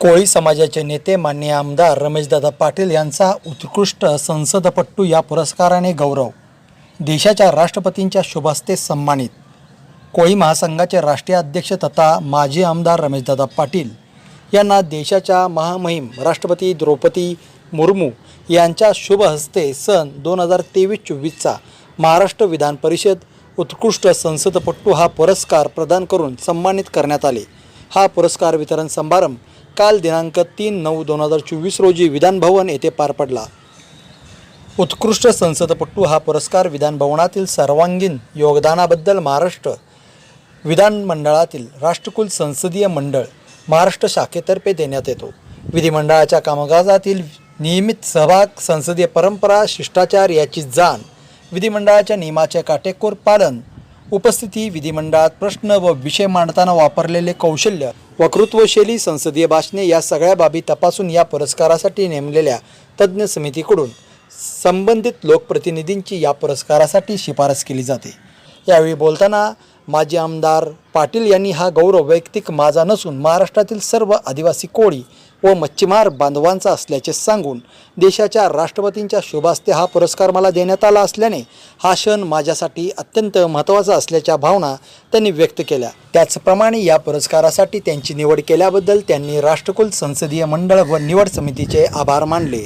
कोळी समाजाचे नेते मान्य आमदार रमेशदादा पाटील यांचा उत्कृष्ट संसदपट्टू या पुरस्काराने गौरव. देशाच्या राष्ट्रपतींच्या शुभहस्ते सन्मानित. कोळी महासंघाचे राष्ट्रीय अध्यक्ष तथा माजी आमदार रमेशदादा पाटील यांना देशाच्या महामहिम राष्ट्रपती द्रौपदी मुर्मू यांच्या शुभ हस्ते सन दोन हजार तेवीस चोवीसचा महाराष्ट्र विधान परिषद उत्कृष्ट संसदपट्टू हा पुरस्कार प्रदान करून सन्मानित करण्यात आले. हा पुरस्कार वितरण समारंभ काल दिनांक तीन नऊ दोन हजार चोवीस रोजी विधानभवन येथे पार पडला. उत्कृष्ट संसदपट्टू हा पुरस्कार विधानभवनातील सर्वांगीण योगदानाबद्दल महाराष्ट्र विधानमंडळातील राष्ट्रकुल संसदीय मंडळ महाराष्ट्र शाखेतर्फे देण्यात येतो. विधिमंडळाच्या कामकाजातील नियमित सहभाग संसदीय परंपरा शिष्टाचार याची जाण विधिमंडळाच्या नियमाचे काटेकोर पालन उपस्थिती विधिमंडळात प्रश्न व विषय मांडताना वापरलेले कौशल्य वक्तृत्वशैली संसदीय भाषणे या सगळ्या बाबी तपासून या पुरस्कारासाठी नेमलेल्या तज्ज्ञ समितीकडून संबंधित लोकप्रतिनिधींची या पुरस्कारासाठी शिफारस केली जाते. यावेळी बोलताना माजी आमदार पाटील यांनी हा गौरव वैयक्तिक माझा नसून महाराष्ट्रातील सर्व आदिवासी कोळी व मच्छीमार बांधवांचा असल्याचे सांगून देशाच्या राष्ट्रपतींच्या शुभास्ते हा पुरस्कार मला देण्यात आला असल्याने हा क्षण माझ्यासाठी अत्यंत महत्त्वाचा असल्याच्या भावना त्यांनी व्यक्त केल्या. त्याचप्रमाणे या पुरस्कारासाठी त्यांची निवड केल्याबद्दल त्यांनी राष्ट्रकुल संसदीय मंडळ व निवड समितीचे आभार मानले.